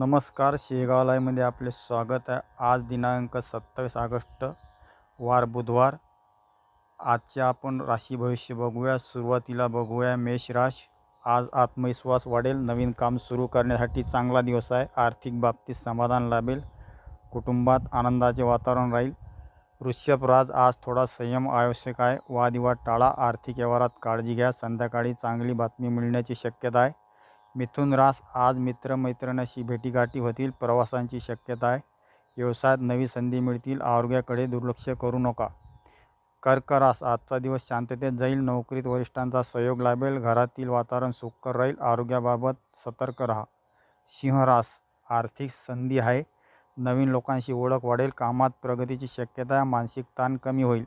नमस्कार शेगाव लाईव्हमध्ये आपले स्वागत आहे. आज दिनांक सत्तावीस ऑगस्ट वार बुधवार. आजचे आपण राशी भविष्य बघूया सुरुवातीला बघूया मेष राश. आज आत्मविश्वास वाढेल नवीन काम सुरू करण्यासाठी चांगला दिवस आहे आर्थिक बाबतीत समाधान लाभेल कुटुंबात आनंदाचे वातावरण राहील. वृषभ राज आज थोडा संयम आवश्यक आहे वादविवाद टाळा आर्थिक व्यवहारात काळजी घ्या संध्याकाळी चांगली बातमी मिळण्याची शक्यता आहे. मिथुन रास आज मित्रमैत्रिणीशी भेटीगाठी होतील. प्रवासांची शक्यता आहे. व्यवसायात नवी संधी मिळतील. आरोग्याकडे दुर्लक्ष करू नका. कर्क रास आजचा दिवस शांततेत जाईल. नोकरीत वरिष्ठांचा सहयोग लाभेल. घरातील वातावरण सुखकर राहील. आरोग्याबाबत सतर्क राहा. सिंह रास आर्थिक संधी आहे. नवीन लोकांशी ओळख वाढेल. कामात प्रगतीची शक्यता मानसिक ताण कमी होईल.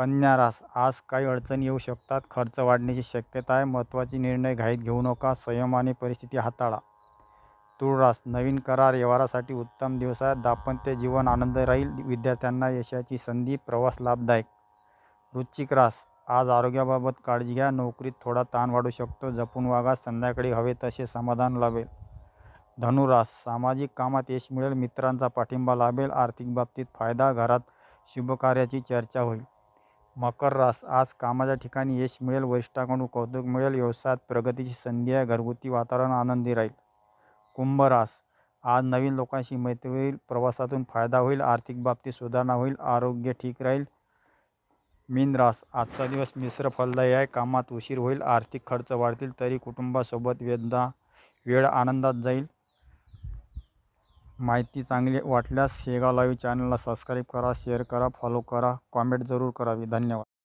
कन्या रास आज काही अडचणी येऊ शकतात. खर्च वाढण्याची शक्यता आहे. महत्त्वाचे निर्णय घाईत घेऊ नका. संयमाने परिस्थिती हाताळा. तुळरास नवीन करार व्यवहारासाठी उत्तम दिवस आहे. दाम्पत्य जीवन आनंद राहील. विद्यार्थ्यांना यशाची संधी प्रवास लाभदायक. वृश्चिक रास आज आरोग्याबाबत काळजी घ्या. नोकरीत थोडा ताण वाढू शकतो. जपून वागा. संध्याकाळी हवे तसे समाधान लाभेल. धनुरास सामाजिक कामात यश मिळेल. मित्रांचा पाठिंबा लाभेल. आर्थिक बाबतीत फायदा घरात शुभकार्याची चर्चा होईल. मकर रास. आज कामाच्या ठिकाणी यश मिळेल वरिष्ठाकडून कौतुक मिळेल व्यवसायात प्रगतीची संधी आहे घरगुती वातावरण आनंदी राहील. कुंभ रास. आज नवीन लोकांशी मैत्री होईल प्रवासातून फायदा होईल आर्थिक बाबतीत सुधारणा होईल आरोग्य ठीक राहील. मीन रास. आजचा दिवस मिश्र फलदायी आहे कामात उशीर होईल आर्थिक खर्च वाढतील तरी कुटुंबासोबत वेदना वेळ आनंदात जाईल. माहिती चांगली वाटल्यास शेगाव लाईव्ह चॅनलला सबस्क्राईब करा शेअर करा फॉलो करा कॉमेंट जरूर करावी. धन्यवाद.